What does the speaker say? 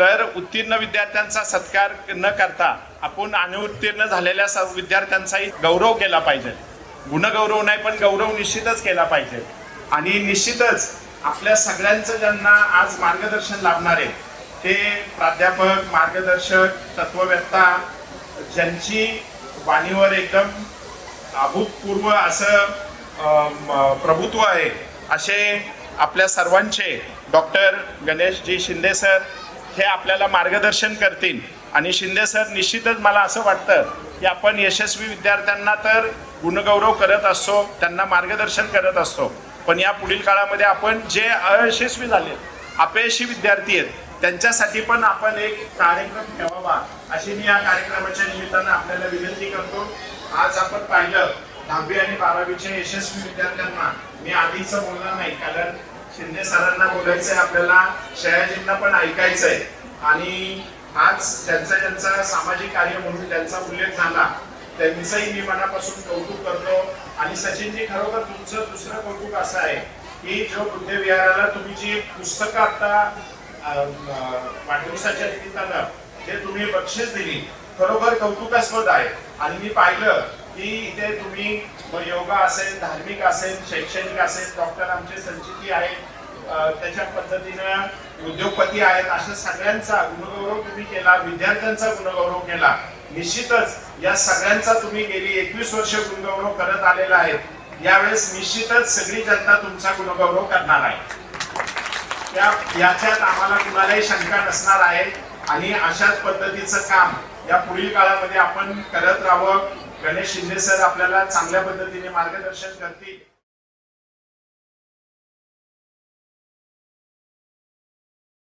तर उत्तीर्ण विद्यार्थ्यांचा सत्कार न करता आपण अनुत्तीर्ण झालेल्या स- विद्यार्थ्यांचाही गौरव केला पाहिजे. गुणगौरव नाही पण गौरव निश्चितच केला पाहिजे. आणि निश्चितच आपल्या सगळ्यांचं ज्यांना आज मार्गदर्शन लाभणार आहे ते प्राध्यापक मार्गदर्शक तत्ववेत्ता ज्यांची वाणीवर एकदम अभूतपूर्व असं प्रभुत्व आहे असे आपल्या सर्वांचे डॉक्टर गणेशजी शिंदे सर हे आपल्याला मार्गदर्शन करतील. आणि शिंदे सर निश्चितच मला असं वाटतं की आपण यशस्वी विद्यार्थ्यांना तर गुणगौरव करत असतो त्यांना मार्गदर्शन करत असतो. पण या पुढील काळामध्ये आपण जे अयशस्वी झाले अपयशी विद्यार्थी आहेत त्यांच्यासाठी पण आपण एक कार्यक्रम ठेवावा अशी मी या कार्यक्रमाच्या निमित्तानं आपल्याला विनंती करतो. आज आपण पाहिलं दहावी आणि बारावीच्या यशस्वी विद्यार्थ्यांना मी आधीच बोलणार नाही कारण शिंदे सरांना बोलायचंय आपल्याला शयाजींना पण ऐकायचंय. आणि आज त्यांचा ज्यांचा सामाजिक कार्य म्हणून त्यांचा उल्लेख झाला त्यांचंही मी मनापासून कौतुक करतो. आणि सचिनजी खरोखर तुमचं दुसरं कौतुक असं आहे की जो बुद्धविहाराला तुम्ही जी पुस्तकं आता वाढदिवसाच्या निमित्तानं जे तुम्ही बक्षीस दिली खरोखर कौतुकास्पद आहे. आणि मी पाहिलं की इथे तुम्ही योगा असेल धार्मिक असेल शैक्षणिक असेल डॉक्टर आमचे संचिती आहेत त्याच्या पद्धतीनं उद्योगपती आहेत अशा सगळ्यांचा गुणगौरव तुम्ही केला विद्यार्थ्यांचा गुणगौरव केला. निश्चितच या सगळ्यांचा तुम्ही गेली एकवीस वर्ष गुणगौरव करत आलेला आहे. यावेळेस निश्चितच सगळी जनता तुमचा गुणगौरव करणार आहे. त्या याच्यात आम्हाला कुणालाही शंका नसणार आहे. आणि अशाच पद्धतीचं काम या पुढील काळामध्ये आपण करत राहावं. गणेश शिंदे सर आपल्याला चांगल्या पद्धतीने मार्गदर्शन करतील.